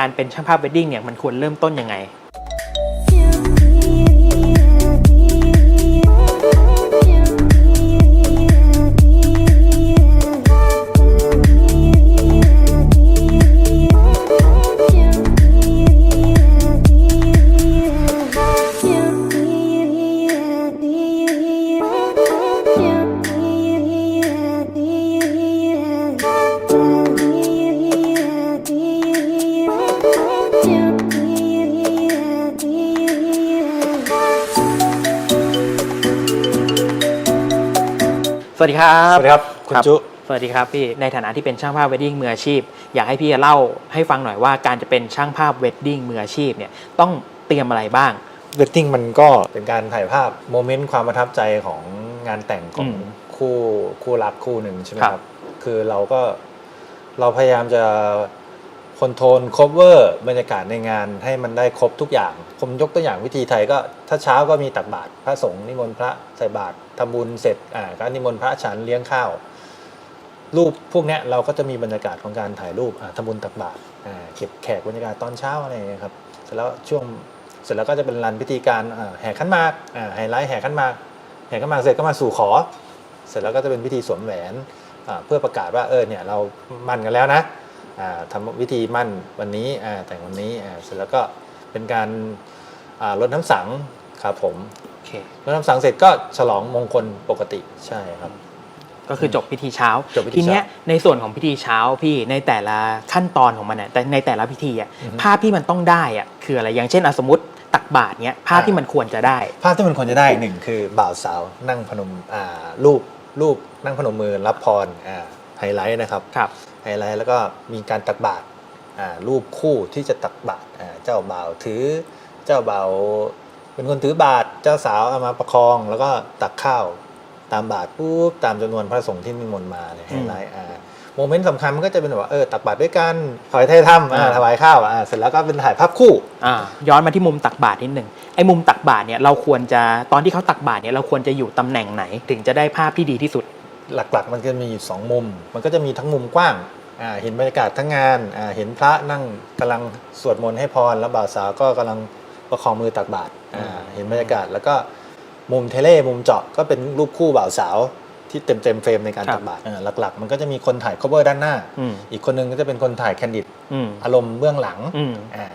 การเป็นช่างภาพเวดดิ้งเนี่ยมันควรเริ่มต้นยังไง สวัสดีครับสวัสดีครับคุณจุสวัสดีครับพี่ในฐานะที่เป็นช่างภาพเวดดิ้งมืออาชีพ อยากให้พี่เล่าให้ฟังหน่อยว่าการจะเป็นช่างภาพเวดดิ้งมืออาชีพเนี่ยต้องเตรียมอะไรบ้างเวดดิ้งมันก็เป็นการถ่ายภาพโมเมนต์ความประทับใจของงานแต่งของอืมคู่คู่รักคู่หนึ่งใช่ไหมครับครับคือเราก็เราพยายามจะ คอนโทรลคเวอร์บรรยากาศในงานให้มันได้ครบทุกอย่าง ผมยกตัวอย่างวิธีไทยก็ถ้าเช้าก็มีตักบาตรพระสงฆ์นิมนต์พระใส่บาตรทำบุญเสร็จอ่าก็นิมนต์พระฉันเลี้ยงข้าว รูปพวกนี้เราก็จะมีบรรยากาศของการถ่ายรูปอ่าทำบุญตักบาตรอ่าเก็บแขกบรรยากาศตอนเช้าอะไรอย่างเงี้ยครับเสร็จแล้วช่วงเสร็จแล้วก็จะเป็นรันพิธีการอ่าแห่ขันมากอ่าไฮไลท์แห่ขันมากแห่ขันมากเสร็จก็มาสู่ขอ เสร็จแล้วก็จะเป็นพิธีสวมแหวนอ่าเพื่อประกาศว่าเออเนี่ยเรามันกันแล้วนะ ทำวิธีมั่นวันนี้อ่าแต่งวันนี้อ่าเสร็จแล้วก็เป็นการอ่ารดน้ำสังครับผมโอเครดน้ำสังเสร็จก็ฉลองมงคลปกติใช่ครับ ก็คือจบพิธีเช้าจบพิธีทีเนี้ยในส่วนของพิธีเช้าพี่ในแต่ละขั้นตอนของมันน่ะแต่ในแต่ละพิธีอะอือฮึภาพที่มันต้องได้อะคืออะไรอย่างเช่นอะสมมติตักบาตรเนี้ยภาพอ่าที่มันควรจะได้ ภาพที่มันควรจะได้หนึ่งคือบ่าวสาวนั่งพนมอ่ารูปรูปนั่งพนมมือรับพรอ่า ไฮไลท์นะครับครับไฮไลท์แล้วก็มีการตักบาตรอ่ารูปคู่ที่จะตักบาตรอ่าเจ้าบ่าวถือเจ้าบ่าวเป็นคนถือบาตรเจ้าสาวเอามาประคอง แล้วก็ตักข้าวตามบาตรปุ๊บตามจำนวนพระสงฆ์ที่นิมนต์มาเลยไฮไลท์อ่าโมเมนต์สำคัญมันก็จะเป็นแบบว่าเออตักบาตรด้วยกันถอยไทยถ้ำอ่าอ่าถวายข้าวอ่าเสร็จแล้วก็เป็นถ่ายภาพคู่อ่าย้อนมาที่มุมตักบาตรนิดหนึ่งไอ้มุมตักบาตรเนี่ยเราควรจะตอนที่เขาตักบาตรเนี่ยเราควรจะอยู่ตำแหน่งไหน ถึงจะได้ภาพที่ดีที่สุด หลักๆ มันจะมีอยู่สองมุม มันก็จะมีทั้งมุมกว้างอ่าเห็นบรรยากาศทั้งงานอ่าเห็นพระนั่งกำลังสวดมนต์ให้พร แล้วบ่าวสาวก็กำลังประคองมือตักบาตรอ่าอืมเห็นบรรยากาศแล้วก็มุมเทเลมุมเจาะก็เป็นรูปคู่บ่าวสาวที่เต็มเต็มๆเฟรมในการตักบาตรอ่าหลักๆ มันก็จะมีคนถ่าย cover ด้านหน้าอืมอีกคนนึงก็จะเป็นคนถ่ายแคนดิดอืมอารมณ์เบื้องหลังอืมอ่า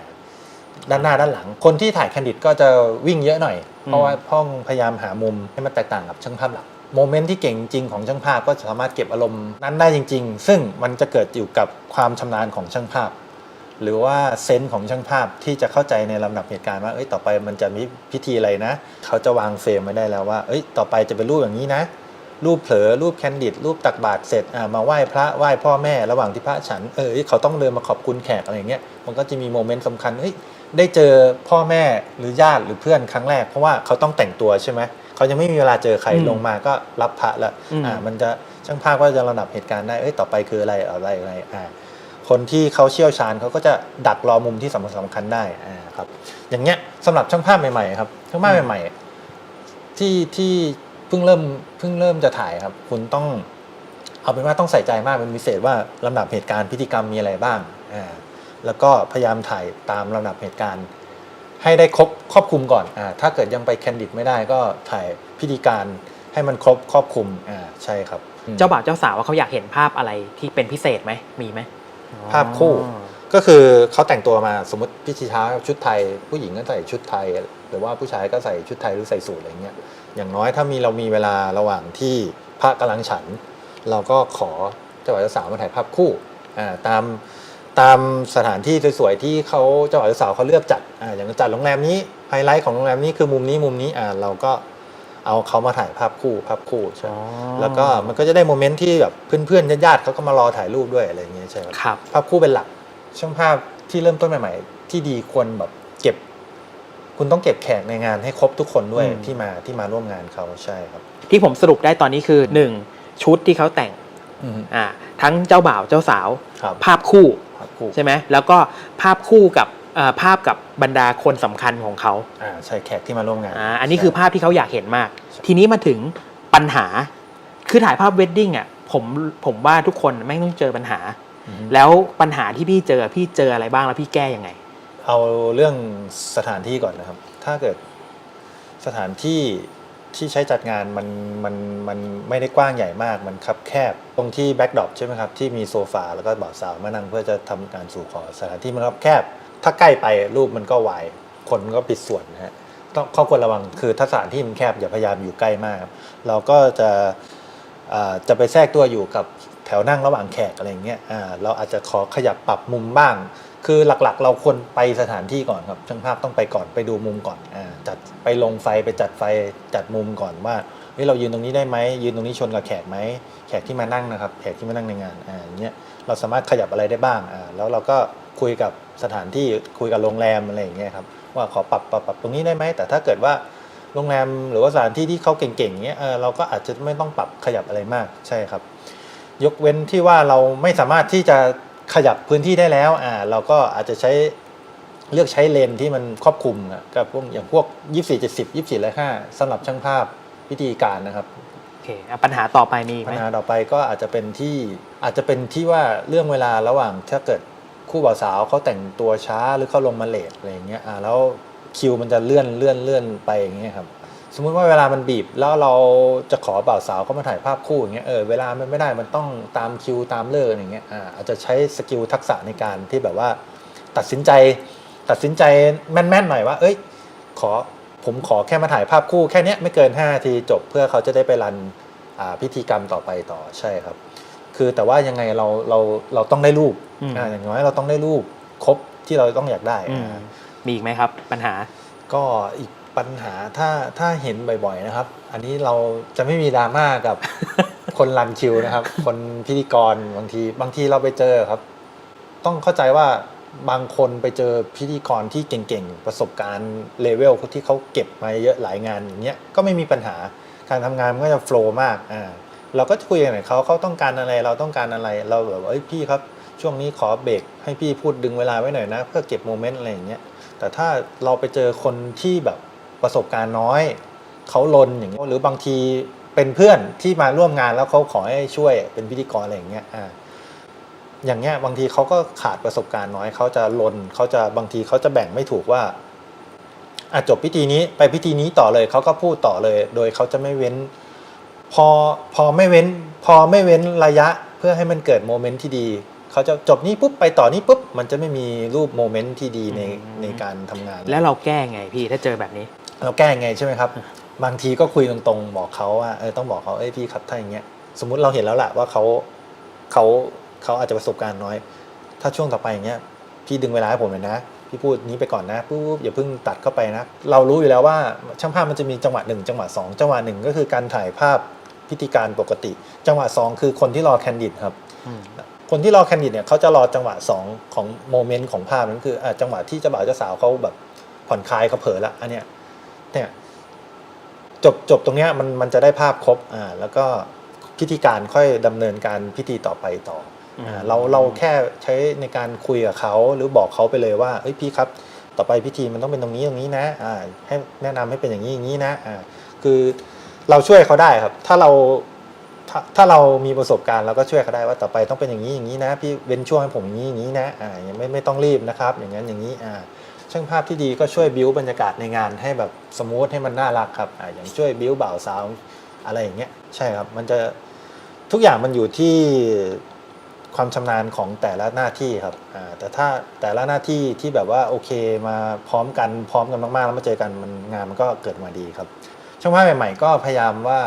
ด้านหน้าด้านหลัง คนที่ถ่ายแคนดิดก็จะวิ่งเยอะหน่อย เพราะว่าพ่องพยายามหามุมให้มันแตกต่างกับช่างภาพหลัก โมเมนต์ที่เก่งจริงของช่างภาพก็สามารถเก็บอารมณ์นั้นได้จริง ๆ ซึ่งมันจะเกิดอยู่กับความชำนาญของช่างภาพ หรือว่าเซนส์ของช่างภาพที่จะเข้าใจในลำดับเหตุการณ์ว่าเอ้ยต่อไปมันจะมีพิธีอะไรนะ เขาจะวางเฟรมไว้ได้แล้วว่าเอ้ยต่อไปจะเป็นรูปอย่างนี้นะ รูปเผลอรูปแคนดิดรูปตักบาตรเสร็จอ่ามาไหว้พระไหว้พ่อแม่ระหว่างที่พระฉันเออเอ้ยเขาต้องเดินมาขอบคุณแขกอะไรเงี้ยมันก็จะมีโมเมนต์สำคัญเฮ้ยได้เจอพ่อแม่หรือญาติหรือเพื่อนครั้งแรกเพราะว่าเขาต้องแต่งตัวใช่ไหมเขายังไม่มีเวลาเจอใครอืมลงมาก็รับพระแล้วอืมอ่ามันจะช่างภาพก็จะระดับเหตุการณ์ได้เอ้ยต่อไปคืออะไรอะไรอะไรอ่าคนที่เขาเชี่ยวชาญเขาก็จะดักรอมุมที่สำคัญสำคัญได้อ่าครับ อย่างเงี้ยสำหรับช่างภาพใหม่ๆครับช่างภาพใหม่ๆที่ที่เพิ่งเริ่มเพิ่งเริ่มจะถ่ายครับ คุณต้องเอาเป็นว่าต้องใส่ใจมากเป็นพิเศษว่าลำดับเหตุการณ์พิธีกรรมมีอะไรบ้างอ่าแล้วก็พยายามถ่ายตามลำดับเหตุการณ์ ให้ได้ครบครอบคลุมก่อนอ่าถ้าเกิดยังไปแคนดิดไม่ได้ก็ถ่ายพิธีการให้มันครบครอบคลุมอ่าใช่ครับอืมเจ้าบ่าวเจ้าสาวว่าเขาอยากเห็นภาพอะไรที่เป็นพิเศษไหมมีไหมภาพคู่อ๋อก็คือเขาแต่งตัวมาสมมติพิธีเช้าชุดไทย ผู้หญิงก็ใส่ชุดไทย หรือว่าผู้ชายก็ใส่ชุดไทยหรือใส่สูทอะไรเงี้ยอย่างน้อยถ้ามีเรามีเวลาระหว่างที่พระกำลังฉัน เราก็ขอเจ้าบ่าวเจ้าสาวมาถ่ายภาพคู่อ่าตาม ตามสถานที่สวยๆที่เขาเจ้าบ่าวเจ้าสาวเขาเลือกจัดอ่าอย่างจัดโรงแรมนี้ไฮไลท์ของโรงแรมนี้คือมุมนี้มุมนี้อ่าเราก็เอาเขามาถ่ายภาพคู่ภาพคู่ใช่อ๋อแล้วก็มันก็จะได้โมเมนต์ที่แบบเพื่อนๆญาติๆเขาก็มารอถ่ายรูปด้วยอะไรอย่างเงี้ยใช่ครับครับ ภาพคู่เป็นหลักช่างภาพที่เริ่มต้นใหม่ๆ ที่ดีควรแบบเก็บ คุณต้องเก็บแขกในงานให้ครบทุกคนด้วยอืม ที่มาที่มาร่วมงานเขาใช่ครับ ที่ผมสรุปได้ตอนนี้คือหนึ่งชุดที่เขาแต่งอ่าทั้งเจ้าบ่าวเจ้าสาว ครับ ภาพคู่ภาพคู่ ใช่ไหมแล้วก็ภาพคู่กับเอ่อภาพกับบรรดาคนสำคัญของเขาอ่าใช่แขกที่มาร่วมงานอ่าอันนี้คือใช่ภาพที่เขาอยากเห็นมาก ทีนี้มาถึงปัญหา คือถ่ายภาพเวดดิ้งอะผมผมว่าทุกคนไม่งต้องเจอปัญหาอือฮึแล้วปัญหาที่พี่เจอพี่เจออะไรบ้างแล้วพี่แก้ยังไง เอาเรื่องสถานที่ก่อนนะครับ ถ้าเกิดสถานที่ ที่ใช้จัดงานมันมันมันไม่ได้กว้างใหญ่มากมันคับแคบ ตรงที่แบ็กดรอปใช่ไหมครับ ที่มีโซฟาแล้วก็บ่าวสาวมานั่งเพื่อจะทำการสู่ขอสถานที่มันคับแคบ ถ้าใกล้ไปรูปมันก็วายคนก็ปิดส่วนนะฮะต้องข้อควรระวังคือถ้าสถานที่มันแคบอย่าพยายามอยู่ใกล้มาก เราก็จะจะไปแทรกตัวอยู่กับแถวนั่งระหว่างแขกอะไรอย่างเงี้ยเราอาจจะขอขยับปรับมุมบ้าง คือหลักๆ เราควรไปสถานที่ก่อนครับช่างภาพต้องไปก่อนไปดูมุมก่อนอจัด ไปลงไฟไปจัดไฟจัดมุมก่อนว่าเฮ้ยเรายืนตรงนี้ได้ไหมยืนตรงนี้ชนกับแขกไหมแขกที่มานั่งนะครับ แขกที่มานั่งในงานอ่าอย่างเงี้ยเราสามารถขยับอะไรได้บ้างอ่าแล้วเราก็คุยกับสถานที่คุยกับโรงแรมอะไรอย่างเงี้ยครับว่าขอปรับปรับปรับตรงนี้ได้ไหมแต่ถ้าเกิดว่าโรงแรมหรือว่าสถานที่ที่เขาเก่งๆเงี้ยเออเราก็อาจจะไม่ต้องปรับขยับอะไรมากใช่ครับ ยกเว้นที่ว่าเราไม่สามารถที่จะขยับพื้นที่ได้แล้วอ่าเราก็อาจจะใช้ เลือกใช้เลนที่มันครอบคลุมอะกับพวกอย่างพวก 24 70 24และ5สำหรับช่างภาพวิธีการนะครับโอเคอะปัญหาต่อไปมีอีกปัไหมญหาต่อไปก็อาจจะเป็นที่อาจจะเป็นที่ว่าเรื่องเวลาระหว่างถ้าเกิดคู่บ่าวสาวเขาแต่งตัวช้าหรือเขาลงมาเลทอะไรอย่างเงี้ยอ่าแล้วคิวมันจะเลื่อนเลื่อนเลื่อนไปอย่างเงี้ยครับสมมุติว่าเวลามันบีบแล้วเราจะขอบ่าวสาวเขามาถ่ายภาพคู่อย่างเงี้ยเออเวลามันไม่ได้มันต้องตามคิวตามเลิกอย่างเงี้ยอ่าอาจจะใช้สกิลทักษะในการที่แบบว่าตัดสินใจ ตัดสินใจแม่นๆหน่อยว่า เอ้ย ขอผมขอแค่มาถ่ายภาพคู่แค่เนี้ยไม่เกิน5นาทีจบเพื่อเขาจะได้ไปรันอ่าพิธีกรรมต่อไปต่อใช่ครับ คือแต่ว่ายังไงเราเราเราต้องได้รูปอืมอ่าอย่างน้อยเราต้องได้รูปครบที่เราต้องอยากได้อืมอ่ามีอีกไหมครับ ปัญหา ก็อีกปัญหาถ้าถ้าเห็นบ่อยๆนะครับ อันนี้เราจะไม่มีดราม่ากับคนรันคิวนะครับ คนพิธีกรบางทีบางทีเราไปเจอครับ ต้องเข้าใจว่า บางคนไปเจอพิธีกรที่เก่งๆ ประสบการณ์เลเวลที่เขาเก็บมาเยอะหลายงานอย่างเงี้ยก็ไม่มีปัญหาการทำงานมันก็จะโฟล์มากอ่าเราก็คุยกันกับเขาเขาต้องการอะไรเราต้องการอะไรเราแบบว่าเอ้ยพี่ครับช่วงนี้ขอเบรกให้พี่พูดดึงเวลาไว้หน่อยนะ เพื่อเก็บโมเมนต์อะไรอย่างเงี้ยแต่ถ้าเราไปเจอคนที่แบบประสบการณ์น้อยเขาลนอย่างเงี้ยหรือบางทีเป็นเพื่อนที่มาร่วมงานแล้วเขาขอให้ช่วยเป็นพิธีกรอะไรอย่างเงี้ยอ่า อย่างเงี้ยบางทีเขาก็ขาดประสบการณ์น้อยเขาจะลนเขาจะบางทีเขาจะแบ่งไม่ถูกว่าอะจบพิธีนี้ไปพิธีนี้ต่อเลยเขาก็พูดต่อเลย โดยเขาจะไม่เว้น พอพอไม่เว้น พอไม่เว้นระยะเพื่อให้มันเกิดโมเมนต์ที่ดีเขาจะจบนี้ปุ๊บไปต่อนี้ปุ๊บมันจะไม่มีรูปโมเมนต์ที่ดีในอืมในการทำงาน แล้วเราแก้ไงพี่ถ้าเจอแบบนี้ เราแก้ยังไงใช่ไหมครับ บางทีก็คุยตรงๆบอกเขาว่าเออต้องบอกเขาเอ้ยพี่ครับถ้าอย่างเงี้ยสมมุติเราเห็นแล้วแหละว่าเขาเขา เขาอาจจะประสบการณ์น้อย ถ้าช่วงต่อไปอย่างเงี้ยพี่ดึงเวลาให้ผมเลยนะพี่พูดนี้ไปก่อนนะปุ๊บอย่าเพิ่งตัดเข้าไปนะ เรารู้อยู่แล้วว่าช่างภาพมันจะมีจังหวะหนึ่งจังหวะสองจังหวะหนึ่งก็คือการถ่ายภาพพิธีการปกติ จังหวะสองคือคนที่รอแคนดิดครับอืมคนที่รอแคนดิดเนี่ยเขาจะรอจังหวะสองของโมเมนต์ของภาพนั้นคืออะจังหวะที่เจ้าบ่าวเจ้าสาวเขาแบบผ่อนคลายเขาเผลอละอันเนี้ยเนี่ยจบจบตรงเนี้ยมันมันจะได้ภาพครบอ่าแล้วก็พิธีการค่อยดำเนินการพิธีต่อไปต่ออ่าอืม เราเราแค่ใช้ในการคุยกับเขาหรือบอกเขาไปเลยว่าเอ้ยพี่ครับ ต่อไปพิธีมันต้องเป็นตรงนี้ตรงนี้นะอ่าให้แนะนำให้เป็นอย่างนี้อย่างนี้นะอ่าคือเราช่วยเขาได้ครับ ถ้าเราถ้าถ้าเรามีประสบการณ์เราก็ช่วยเขาได้ว่าต่อไปต้องเป็นอย่างนี้อย่างนี้นะ พี่เว้นช่วงให้ผมอย่างนี้อย่างนี้นะอ่าไม่ไม่ต้องรีบนะครับ อย่างนั้นอย่างนี้อ่าช่างภาพที่ดีก็ช่วยบิวบรรยากาศในงานให้แบบสมูทให้มันน่ารักครับอ่าอย่างช่วยบิวบ่าวสาวอะไรอย่างเงี้ยใช่ครับมันจะทุกอย่างมันอยู่ที่ ความชำนาญของแต่ละหน้าที่ครับอ่าแต่ถ้าแต่ละหน้าที่ที่แบบว่าโอเคมาพร้อมกันพร้อมกันมากๆ แล้วมาเจอกันมันงานมันก็เกิดมาดีครับ ช่างภาพใหม่ๆ ก็พยายามว่า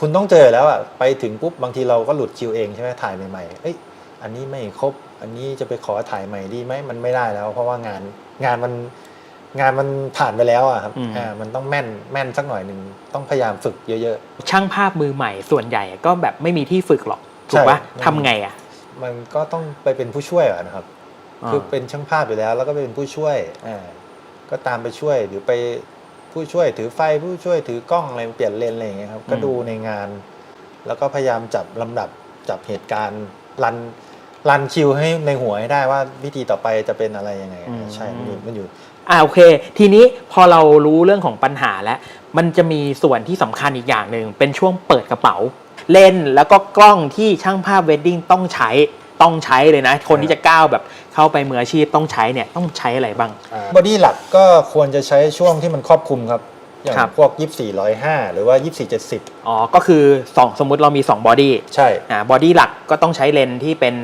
คุณต้องเจอแล้วอะไปถึงปุ๊บบางทีเราก็หลุดคิวเองใช่ไหมถ่ายใหม่ๆเอ้ยอันนี้ไม่ครบ อันนี้จะไปขอถ่ายใหม่ดีไหมมันไม่ได้แล้ว เพราะว่างานงานมันงานมันผ่านไปแล้วอะครับอืมอ่ามันต้องแม่นแม่นสักหน่อยหนึ่งต้องพยายามฝึกเยอะช่างภาพมือใหม่ส่วนใหญ่ก็แบบไม่มีที่ฝึกหรอกถูกปะใช่ทำไงอะๆ มันก็ต้องไปเป็นผู้ช่วยอะนะครับคือเป็นช่างภาพอยู่แล้ว แล้วก็เป็นผู้ช่วยอ่าก็ตามไปช่วยหรือไปผู้ช่วยถือไฟผู้ช่วยถือกล้องอะไรเปลี่ยนเลนส์อะไรอย่างเงี้ยครับ ก็ดูในงาน แล้วก็พยายามจับลำดับจับเหตุการณ์รันรันคิวให้ในหัวให้ได้ว่าวิธีต่อไปจะเป็นอะไรยังไง อืม ใช่มันอยู่มันอยู่ อ่าโอเค ทีนี้พอเรารู้เรื่องของปัญหาแล้ว มันจะมีส่วนที่สำคัญอีกอย่างหนึ่งเป็นช่วงเปิดกระเป๋า เลนส์แล้วก็กล้องที่ช่างภาพเวดดิ้งต้องใช้ต้องใช้เลยนะ คนที่จะก้าวแบบเข้าไปมืออาชีพต้องใช้เนี่ยต้องใช้อะไรบ้าง บอดี้หลักก็ควรจะใช้ช่วงที่มันครอบคลุมครับ อย่างครับพวก 24 105 หรือว่า 24 70 อ๋อ ก็คือสองสมมุติเรามี 2 บอดี้ใช่อ่าบอดี้หลักก็ต้องใช้เลนส์ที่เป็น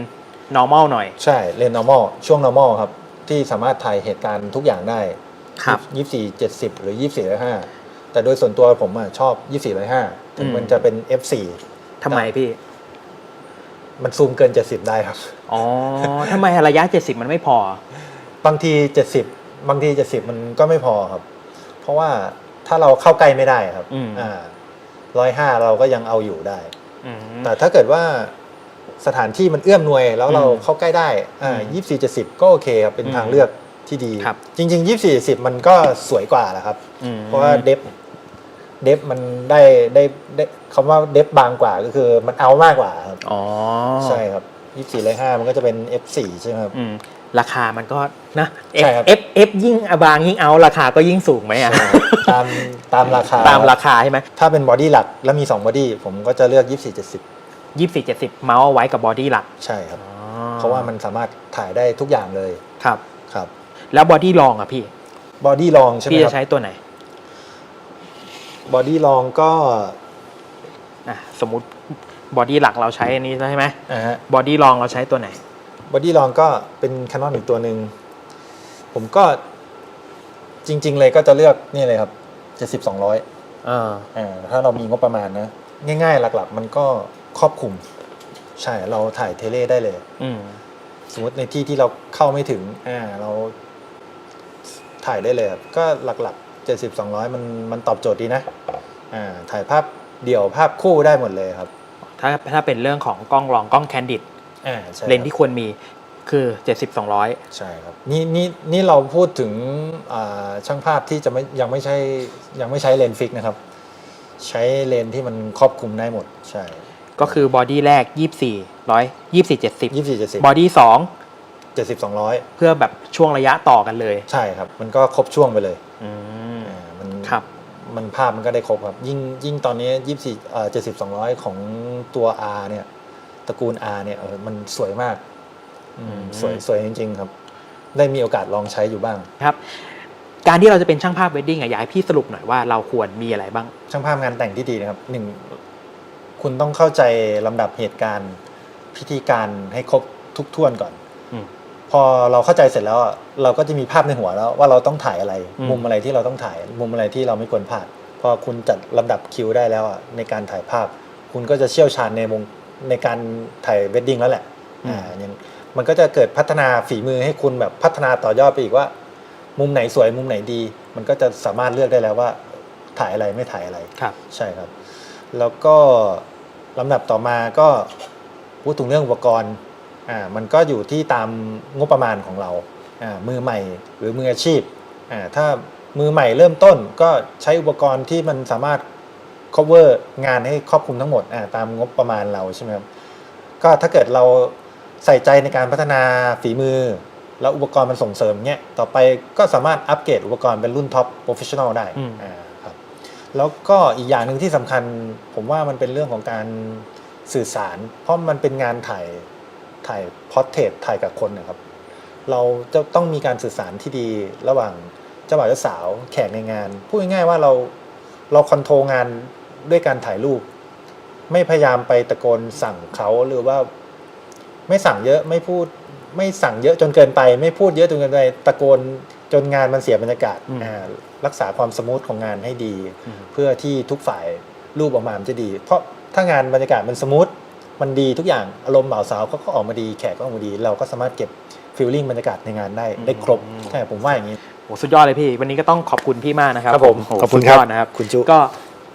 normal หน่อย ใช่เลน normal ช่วง normal ครับ ที่สามารถถ่ายเหตุการณ์ทุกอย่างได้ครับ24 70 หรือ 24 105 แต่โดยส่วนตัวผมอะชอบ 24 105 ถึงอืมมันจะเป็น f4 ทำไมพี่ มันซูมเกิน 70 ได้ครับ อ๋อทำไมระยะ 70 มันไม่พอ บางที 70 บางที 70 มันก็ไม่พอครับ เพราะว่าถ้าเราเข้าใกล้ไม่ได้ครับอืมอ่าร้อยห้าเราก็ยังเอาอยู่ได้อืมแต่ถ้าเกิดว่าสถานที่มันเอื้อมหน่วยแล้วเราอืมเข้าใกล้ได้อ่าอืมยี่สี่เจ็ดสิบก็โอเคครับเป็นอืมทางเลือกที่ดีครับจริงๆยี่สี่สิบมันก็สวยกว่าแหละครับอืมเพราะว่าเดฟ เดฟมันได้ได้ได้คำว่าเดฟบางกว่าก็คือมันเอามากกว่าครับอ๋อใช่ครับยี่สี่ร้อยห้ามันก็จะเป็น F4 ใช่ไหมครับ อืมราคามันก็นะใช่ครับ F F ยิ่งอบางยิ่งเอาราคาก็ยิ่งสูงไหมอะใช่ตามตามราคาตามราคาใช่ไหมถ้าเป็นบอดี้หลักแล้วมี 2 บอดี้ผมก็จะเลือก 24 70 ยี่สิบเจ็ดสิบเมาส์เอาไว้กับบอดี้หลักใช่ครับอ๋อเพราะว่ามันสามารถถ่ายได้ทุกอย่างเลยครับ ครับแล้วบอดี้ลองอะพี่ บอดี้ลองใช่ไหมพี่คจะรับ ใช้ตัวไหน บอดี้ลองก็อะสมมติบอดี้หลักเราใช้อันนี้ใช่ไหมอ่าฮะบอดี้ลองเราใช้ตัวไหน บอดี้ลองก็เป็นแคนนอนอีกตัวหนึ่งผมก็จริง ๆ เลยก็จะเลือกนี่เลยครับ70 200เอออ่าถ้าเรามีงบประมาณนะ ง่าย ๆ หลักๆ มันก็ครอบคลุม ใช่เราถ่ายเทเลได้เลย อืมสมมติในที่ที่เราเข้าไม่ถึง อ่า เราถ่ายได้เลยครับก็หลักๆ 70 200 มันมันตอบโจทย์ดีนะอ่าถ่ายภาพเดี่ยวภาพคู่ได้หมดเลยครับ ถ้าถ้าเป็นเรื่องของกล้องลองกล้องแคนดิดอ่าใช่ครับเลนส์ที่ควรมีคือ 70 200 ใช่ครับนี่นี่นี่เราพูดถึงอ่าช่างภาพที่จะไม่ยังไม่ใช่ยังไม่ใช้เลนส์ฟิกนะครับ ใช้เลนส์ที่มันครอบคลุมได้หมดใช่ ก็คือบอดี้แรก 24 100 24ยี่สิบสี่เจ็ดสิบ70บอดี้เจ็ดสิบสองร้อย2เพื่อแบบช่วงระยะต่อกันเลย ใช่ครับ มันก็ครบช่วงไปเลย อืมอ่ามันครับ มันภาพมันก็ได้ครบครับ ยิ่งยิ่งตอนนี้ยี่สิบสี่เจ็ดสิบสองร้อยของตัว R เนี่ย ตระกูล R เนี่ยเออมันสวยมากอืมอืมสวยสวยจริง ๆ ครับ ได้มีโอกาสลองใช้อยู่บ้าง ครับ การที่เราจะเป็นช่างภาพเวดดิ้งอะอยากให้พี่สรุปหน่อยว่าเราควรมีอะไรบ้าง ช่างภาพงานแต่งที่ดีนะครับหนึ่งคุณต้องเข้าใจลำดับเหตุการณ์พิธีการให้ครบทุกท่วนก่อน อืม พอเราเข้าใจเสร็จแล้วอะเราก็จะมีภาพในหัวแล้วว่าเราต้องถ่ายอะไร อืม มุมอะไรที่เราต้องถ่าย มุมอะไรที่เราไม่ควรพลาด พอคุณจัดลำดับคิวได้แล้วอะในการถ่ายภาพ คุณก็จะเชี่ยวชาญในวงในการถ่ายเวดดิ้งแล้วแหละอ่าอย่างมันก็จะเกิดพัฒนาฝีมือให้คุณแบบพัฒนาต่อยอดไปอีกว่า มุมไหนสวยมุมไหนดี มันก็จะสามารถเลือกได้แล้วว่า ถ่ายอะไรไม่ถ่ายอะไร ครับ ใช่ครับ แล้วก็ลำดับต่อมาก็พูดถึงเรื่องอุปกรณ์ อ่ามันก็อยู่ที่ตามงบประมาณของเราอ่ามือใหม่หรือมืออาชีพอ่าถ้ามือใหม่เริ่มต้นก็ใช้อุปกรณ์ที่มันสามารถ cover งานให้ครอบคลุมทั้งหมดอ่าตามงบประมาณเราใช่ไหมครับก็ถ้าเกิดเราใส่ใจในการพัฒนาฝีมือ แล้วอุปกรณ์มันส่งเสริมเนี้ยต่อไปก็สามารถอัปเกรดอุปกรณ์เป็นรุ่นท็อปโปรเฟชชั่นอลได้อืมอ่าครับแล้วก็อีกอย่างหนึ่งที่สำคัญ ผมว่ามันเป็นเรื่องของการสื่อสาร เพราะมันเป็นงานถ่าย ถ่ายพอร์เทรตถ่ายกับคนนะครับ เราจะต้องมีการสื่อสารที่ดีระหว่างเจ้าบ่าวเจ้าสาวแขกในงาน พูดง่ายๆว่าเราเราคอนโทรลงานด้วยการถ่ายรูป ไม่พยายามไปตะโกนสั่งเขาหรือว่า ไม่สั่งเยอะไม่พูด ไม่สั่งเยอะจนเกินไป ไม่พูดเยอะจนเกินไปตะโกนจนงานมันเสียบรรยากาศอืมอ่ารักษาความสมูทของงานให้ดีอืมเพื่อที่ทุกฝ่ายรูปออกมามันจะดี เพราะถ้างานบรรยากาศมันสมูท มันดีทุกอย่างอารมณ์บ่าวสาวเขาก็ออกมาดีแขกก็ออกมาดี เราก็สามารถเก็บฟีลลิ่งบรรยากาศในงานได้ได้ครบอืมใช่ผมว่าอย่างนี้โหสุดยอดเลยพี่ วันนี้ก็ต้องขอบคุณพี่มากนะครับครับผมโหขอบคุณสุดครัยบอดนะครับคุณจุ ก็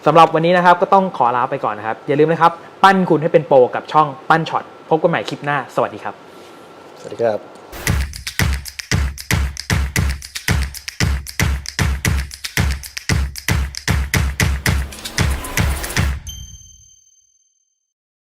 สำหรับวันนี้นะครับก็ต้องขอลาไปก่อนนะครับ อย่าลืมนะครับ ปั้นคุณให้เป็นโปรกับช่องปั้นช็อตพบกันใหม่คลิปหน้า สวัสดีครับ สวัสดีครับ